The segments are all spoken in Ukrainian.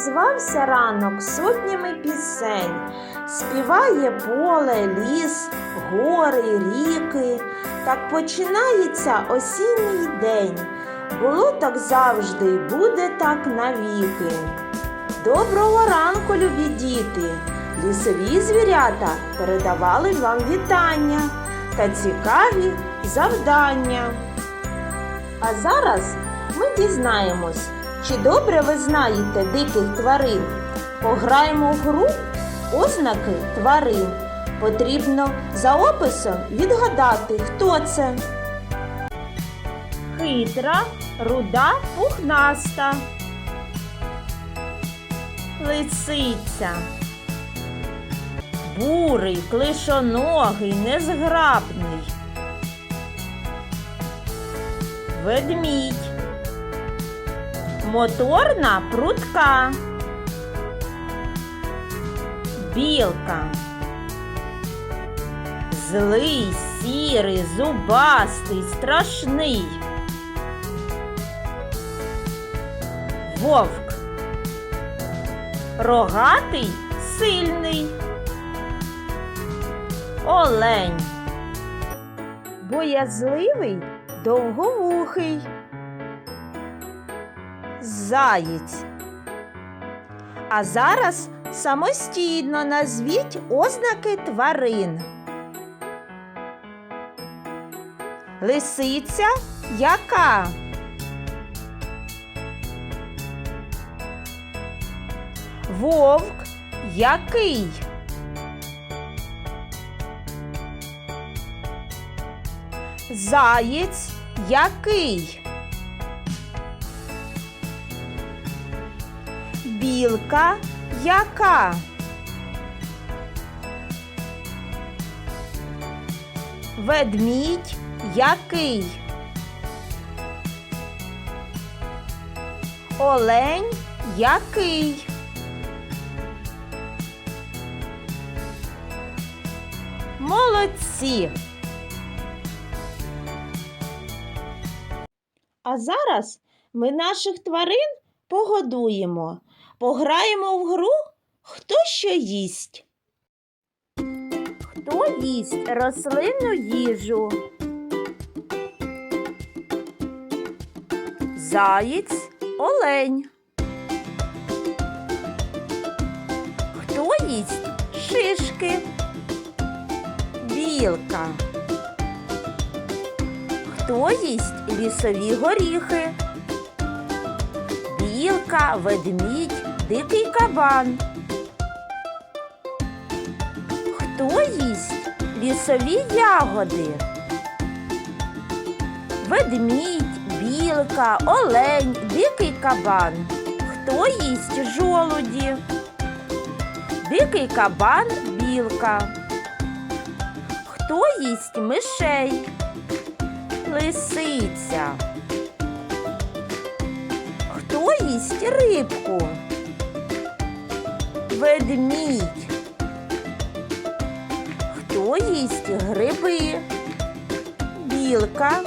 Озвався ранок сотнями пісень, співає поле, ліс, гори, ріки. Так починається осінній день. Було так завжди й буде так навіки. Доброго ранку, любі діти! Лісові звірята передавали вам вітання та цікаві завдання. А зараз ми дізнаємось, чи добре ви знаєте диких тварин. Пограємо в гру ознаки тварин. Потрібно за описом відгадати, хто це. Хитра, руда, пухнаста. Лисиця. Бурий, клишоногий, незграбний. Ведмідь. Моторна прутка. Білка. Злий, сірий, зубастий, страшний. Вовк. Рогатий, сильний. Олень. Боязливий, довговухий. Заєць. А зараз самостійно назвіть ознаки тварин. Лисиця яка? Вовк який? Заєць який? Білка яка? Ведмідь який? Олень який? Молодці! А зараз ми наших тварин погодуємо, пограємо в гру Хто що їсть? Хто їсть рослинну їжу? Заєць, олень. Хто їсть шишки? Білка. Хто їсть лісові горіхи? Білка, ведмідь, дикий кабан. Хто їсть лісові ягоди? Ведмідь, білка, олень, дикий кабан. Хто їсть жолуді? Дикий кабан, білка. Хто їсть мишей? Лисиця. Хто їсть рибку? Ведмідь. Хто їсть гриби? Білка.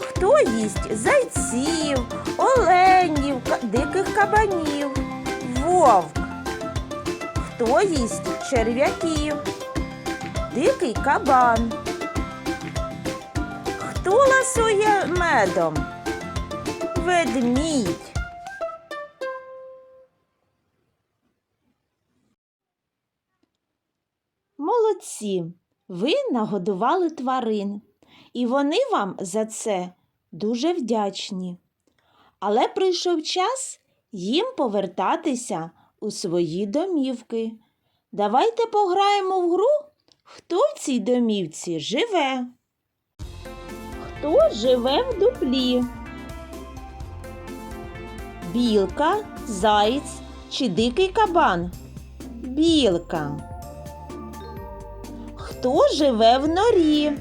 Хто їсть зайців, оленів, диких кабанів? Вовк. Хто їсть черв'яків? Дикий кабан. Хто ласує медом? Ведмідь. Молодці, ви нагодували тварин, і вони вам за це дуже вдячні. Але прийшов час їм повертатися у свої домівки. Давайте пограємо в гру, хто в цій домівці живе. Хто живе в дуплі? Білка, заєць чи дикий кабан? Білка. Хто живе в норі?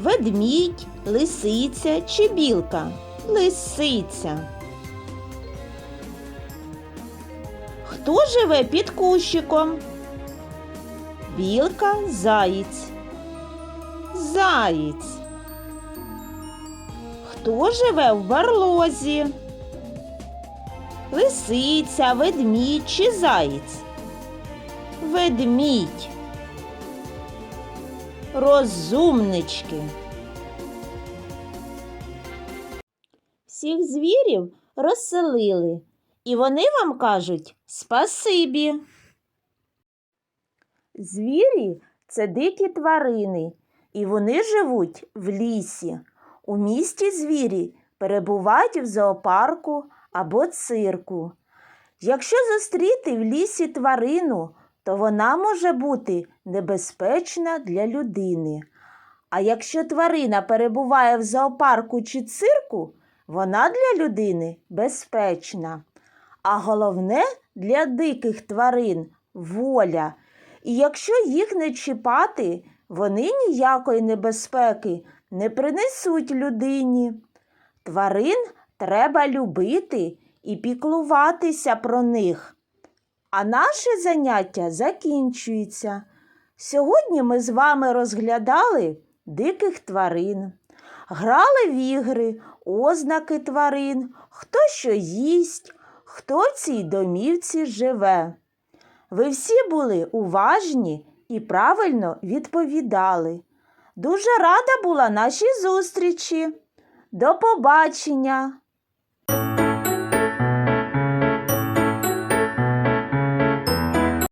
Ведмідь, лисиця чи білка? Лисиця. Хто живе під кущиком? Білка, заєць. Заєць. Хто живе в барлозі? Лисиця, ведмідь чи заєць? Ведмідь. Розумнички. Всіх звірів розселили, і вони вам кажуть спасибі. Звірі це дикі тварини, і вони живуть в лісі. У місті звірі перебувають в зоопарку або цирку. Якщо зустріти в лісі тварину, то вона може бути небезпечна для людини. А якщо тварина перебуває в зоопарку чи цирку, вона для людини безпечна. А головне для диких тварин воля. І якщо їх не чіпати, вони ніякої небезпеки не принесуть людині. Тварин треба любити і піклуватися про них. А наше заняття закінчується. Сьогодні ми з вами розглядали диких тварин, грали в ігри, ознаки тварин, хто що їсть, хто в цій домівці живе. Ви всі були уважні і правильно відповідали. Дуже рада була нашій зустрічі. До побачення!